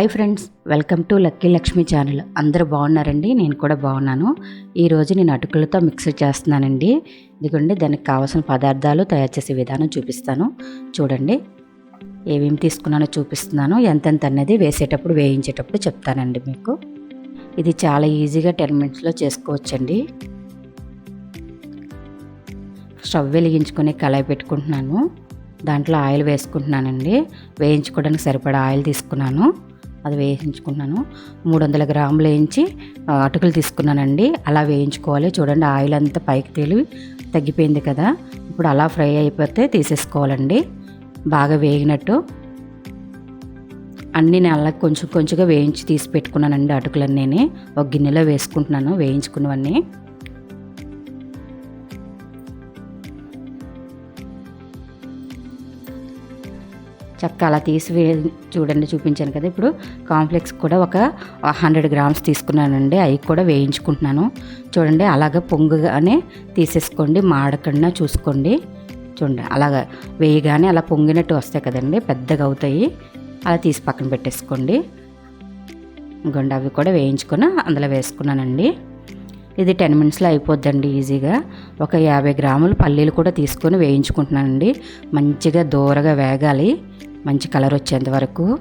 Hi friends welcome to Lucky Lakshmi channel. అందరూ బాగున్నారండి? నేను కూడా బాగున్నాను. ఈరోజు నేను అటుకులతో మిక్స్ చేస్తున్నానండి. ఇదిగోండి దానికి కావాల్సిన పదార్థాలు తయారు చేసే విధానం చూపిస్తాను. చూడండి ఏమేమి తీసుకున్నానో చూపిస్తున్నాను. ఎంతెంత అనేది వేసేటప్పుడు వేయించేటప్పుడు చెప్తానండి మీకు. ఇది చాలా ఈజీగా టెన్ మినిట్స్లో చేసుకోవచ్చండి. స్టవ్ వెలిగించుకొని కళాయి పెట్టుకుంటున్నాను. దాంట్లో ఆయిల్ వేసుకుంటున్నానండి. వేయించుకోవడానికి సరిపడా ఆయిల్ తీసుకున్నాను. అది వేయించుకున్నాను మూడు వందల గ్రాములు వేయించి అటుకులు తీసుకున్నానండి. అలా వేయించుకోవాలి. చూడండి ఆయిల్ అంతా పైకి తేలి తగ్గిపోయింది కదా. ఇప్పుడు అలా ఫ్రై అయిపోతే తీసేసుకోవాలండి. బాగా వేగినట్టు. అన్నీ నేను అలా కొంచెం కొంచెంగా వేయించి తీసి పెట్టుకున్నానండి అటుకులన్నీ ఒక గిన్నెలో వేసుకుంటున్నాను వేయించుకున్నవన్నీ. చక్క అలా తీసి చూడండి చూపించాను కదా. ఇప్పుడు కాంప్లెక్స్ కూడా ఒక హండ్రెడ్ గ్రామ్స్ తీసుకున్నానండి. అవి కూడా వేయించుకుంటున్నాను. చూడండి అలాగ పొంగుగానే తీసేసుకోండి. మాడకుండా చూసుకోండి. చూడండి అలాగ వేయగానే అలా పొంగినట్టు వస్తాయి కదండి. పెద్దగా అవుతాయి. అలా తీసి పక్కన పెట్టేసుకోండి. ఇంకోండి అవి కూడా వేయించుకొని అందులో వేసుకున్నానండి. ఇది టెన్ మినిట్స్లో అయిపోద్దండి ఈజీగా. ఒక యాభై గ్రాములు పల్లీలు కూడా తీసుకొని వేయించుకుంటున్నానండి. మంచిగా దూరగా వేగాలి. మంచి కలర్ వచ్చేంత వరకు.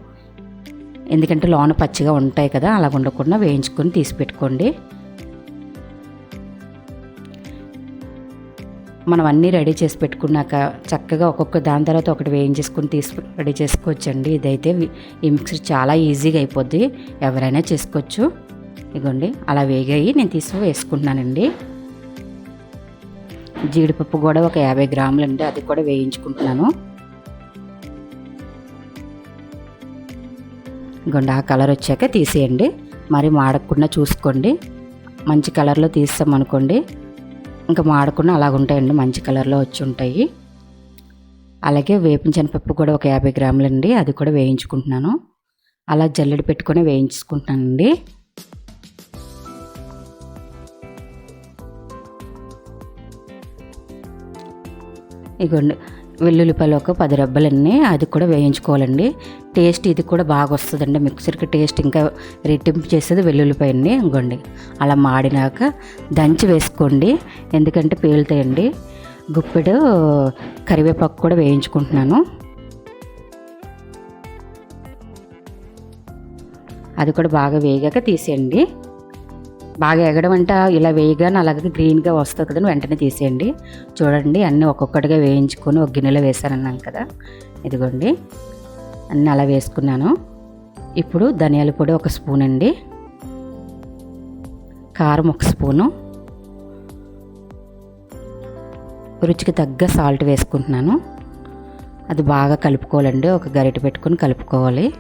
ఎందుకంటే లోన పచ్చిగా ఉంటాయి కదా అలా ఉండకుండా వేయించుకొని తీసి పెట్టుకోండి. మనం అన్నీ రెడీ చేసి పెట్టుకున్నాక చక్కగా ఒక్కొక్క దాని తర్వాత ఒకటి వేయించేసుకుని తీసి రెడీ చేసుకోవచ్చండి. ఇదైతే ఈ మిక్సర్ చాలా ఈజీగా అయిపోద్ది. ఎవరైనా చేసుకోవచ్చు. ఇగోండి అలా వేగాయి. నేను తీసి వేసుకుంటున్నానండి. జీడిపప్పు కూడా ఒక యాభై గ్రాములు అండి అది కూడా వేయించుకుంటున్నాను. ఇంకోండి ఆ కలర్ వచ్చాక తీసేయండి. మరి మాడకుండా చూసుకోండి. మంచి కలర్లో తీస్తామనుకోండి. ఇంకా మాడకుండా అలాగ ఉంటాయండి మంచి కలర్లో వచ్చి ఉంటాయి. అలాగే వేపిన శనపప్పు కూడా ఒక యాభై గ్రాములండి అది కూడా వేయించుకుంటున్నాను. అలా జల్లెడ పెట్టుకొని వేయించుకుంటున్నానండి. ఇగోండి వెల్లుల్లిపాయలు ఒక పది రబ్బలన్నీ అది కూడా వేయించుకోవాలండి. టేస్ట్ ఇది కూడా బాగా వస్తుందండి. మిక్సర్కి టేస్ట్ ఇంకా రెట్టింపు చేసేది వెల్లుల్లిపాయన్ని ఇంకోండి. అలా మాడినాక దంచి వేసుకోండి. ఎందుకంటే పేలుతాయండి. గుప్పెడు కరివేపాకు కూడా వేయించుకుంటున్నాను. అది కూడా బాగా వేగాక తీసేయండి. బాగా ఎగడం అంటే ఇలా వేయగానే అలాగే గ్రీన్గా వస్తుంది కదండి వెంటనే తీసేయండి. చూడండి అన్నీ ఒక్కొక్కటిగా వేయించుకొని ఒక గిన్నెలో వేసానన్నాను కదా. ఇదిగోండి అన్నీ అలా వేసుకున్నాను. ఇప్పుడు ధనియాల పొడి ఒక స్పూన్ అండి. కారం ఒక స్పూను. రుచికి తగ్గ సాల్ట్ వేసుకుంటున్నాను. అది బాగా కలుపుకోవాలండి ఒక గరిటె పెట్టుకొని కలుపుకోవాలి.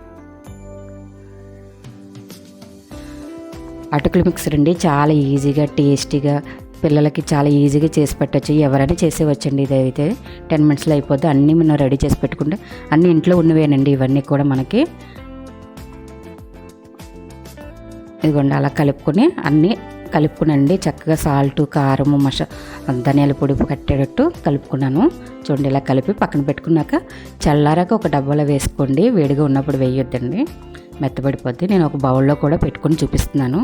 అటుకుల మిక్సర్ అండి. చాలా ఈజీగా టేస్టీగా పిల్లలకి చాలా ఈజీగా చేసి పెట్టచ్చు. ఎవరైనా చేసేవచ్చండి ఇది అయితే టెన్ మినిట్స్లో అయిపోద్ది. అన్నీ మనం రెడీ చేసి పెట్టుకుంటే అన్నీ ఇంట్లో ఉన్నవేనండి ఇవన్నీ కూడా మనకి. ఇదిగోండి అలా కలుపుకొని అన్నీ కలుపుకునండి. చక్కగా సాల్ట్ కారము మస ధనియాల పొడి కట్టేటట్టు కలుపుకున్నాను. చూడండి ఇలా కలిపి పక్కన పెట్టుకున్నాక చల్లారాక ఒక డబ్బాలో వేసుకోండి. వేడిగా ఉన్నప్పుడు వేయొద్దండి. మెత్తబడిపోద్ది. నేను ఒక బౌల్లో కూడా పెట్టుకొని చూపిస్తున్నాను.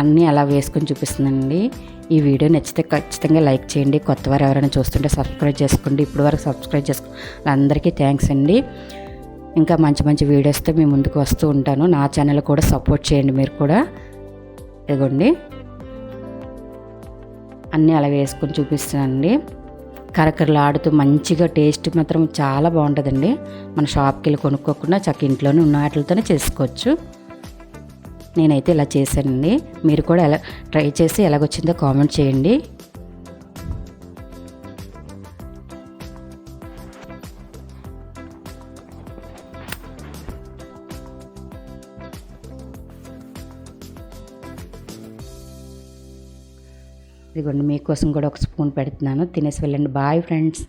అన్నీ అలా వేసుకొని చూపిస్తున్నానండి. ఈ వీడియో నచ్చితే ఖచ్చితంగా లైక్ చేయండి. కొత్త వారు ఎవరైనా చూస్తుంటే సబ్స్క్రైబ్ చేసుకోండి. ఇప్పుడు వరకు సబ్స్క్రైబ్ చేసుకో అందరికీ థ్యాంక్స్ అండి. ఇంకా మంచి మంచి వీడియోస్తో మీ ముందుకు వస్తూ ఉంటాను. నా ఛానల్ కూడా సపోర్ట్ చేయండి మీరు కూడా. ఇదిగోండి. అన్నీ అలా వేసుకొని చూపిస్తున్నానండి. కరకరలాడుతూ మంచిగా టేస్ట్ మాత్రం చాలా బాగుంటుందండి. మన షాప్కి వెళ్ళి కొనుక్కోకుండా చక్క ఇంట్లోనే ఉన్న వాటితోనే చేసుకోవచ్చు. నేనైతే ఇలా చేశానండి. మీరు కూడా ఎలా ట్రై చేసి ఎలాగొచ్చిందో కామెంట్ చేయండి. ఇదిగోండి మీకోసం కూడా ఒక స్పూన్ పెడుతున్నాను. తినేసి వెళ్ళండి. Bye friends.